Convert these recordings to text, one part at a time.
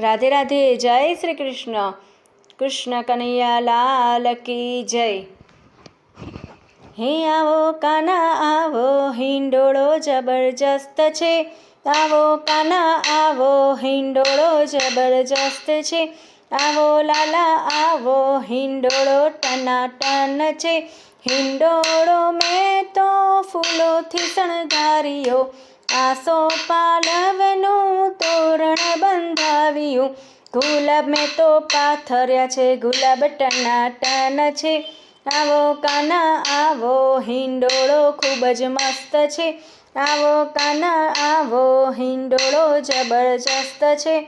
રાધે રાધે, જય શ્રી કૃષ્ણ. કૃષ્ણ કનૈયા લાલ કી જય. હે આવો કાના, આવો હિંડોળો જબરજસ્ત છે. આવો કાના, આવો હિંડોળો જબરજસ્ત છે. આવો લાલા, આવો હિંડોળો ટનાટન છે. હિંડોળો મેં તો ફૂલોથી શણગાર્યો. આસો પાલવનું તોરણ બંધાવ્યું ગુલાબ મેં તો પાથર્યા છે, ગુલાબ ટનાટન છે. આવો કાના, આવો હિંડોળો ખૂબ જ મસ્ત છે. આવો કાના, આવો હિંડોળો જબરજસ્ત છે.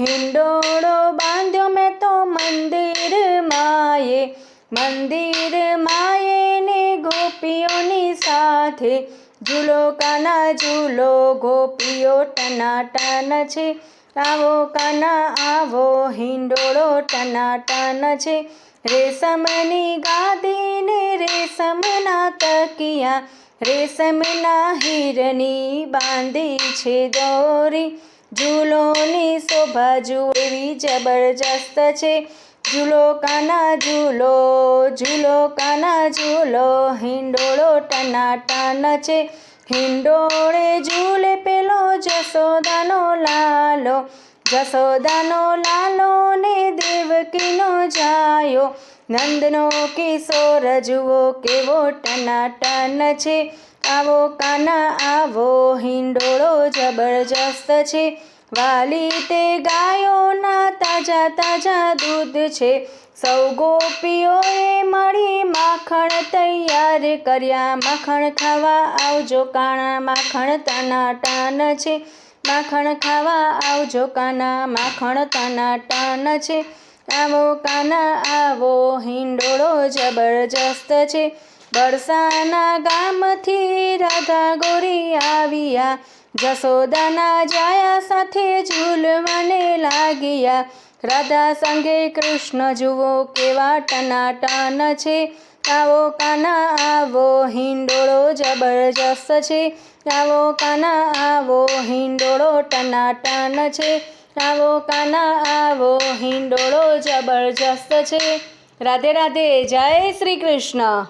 હિંડોળો બાંધ્યો મેં તો મંદિર માએ મંદિર માએ ને ગોપીઓની સાથે. ઝૂલો કાના, ઝૂલો ગોપીઓ ટનાટન છે. આવો કાના, આવો હિંડોળો ટનાટન છે. રેશમની ગાદીને રેશમના તકિયા, રેશમના હિરની બાંધી છે દોરી. ઝૂલોની શોભા એવી જબરજસ્ત છે. ઝૂલો કાના, ઝૂલો ઝૂલો કાના, ઝૂલો હિંડોળો ટનાટન છે. હિંડોળે ઝૂલે પેલો જસોદાનો લાલો જસોદાનો લાલો ને દેવકીનો જાયો. નંદનો કિશોર જુઓ કેવો ટનાટન છે? આવો કાના, આવો હિંડોળો જબરજસ્ત છે. વાલી તે ગાયોના તાજા તાજા દૂધ છે. સૌ ગોપીઓએ માખણ તૈયાર કર્યા. માખણ ખાવા આવજો કાણા. માખણ તાના ટાન છે. માખણ ખાવા આવજો કાના માખણ તાના ટાન છે. આવો કાના, આવો હિંડોળો જબરજસ્ત છે. બરસાના ગામથી રાધા ગોરી આવ્યા. જસોદાના જાયા સાથે ઝૂલવાને લાગ્યા. રાધા સંગે કૃષ્ણ જુઓ કેવા ટનાટન છે. આવો કાના, આવો હિંડોળો જબરજસ્ત છે. આવો કાના, આવો હિંડોળો ટનાટન છે. આવો કાના, આવો હિંડોળો જબરજસ્ત છે. રાધે રાધે, જય શ્રી કૃષ્ણ.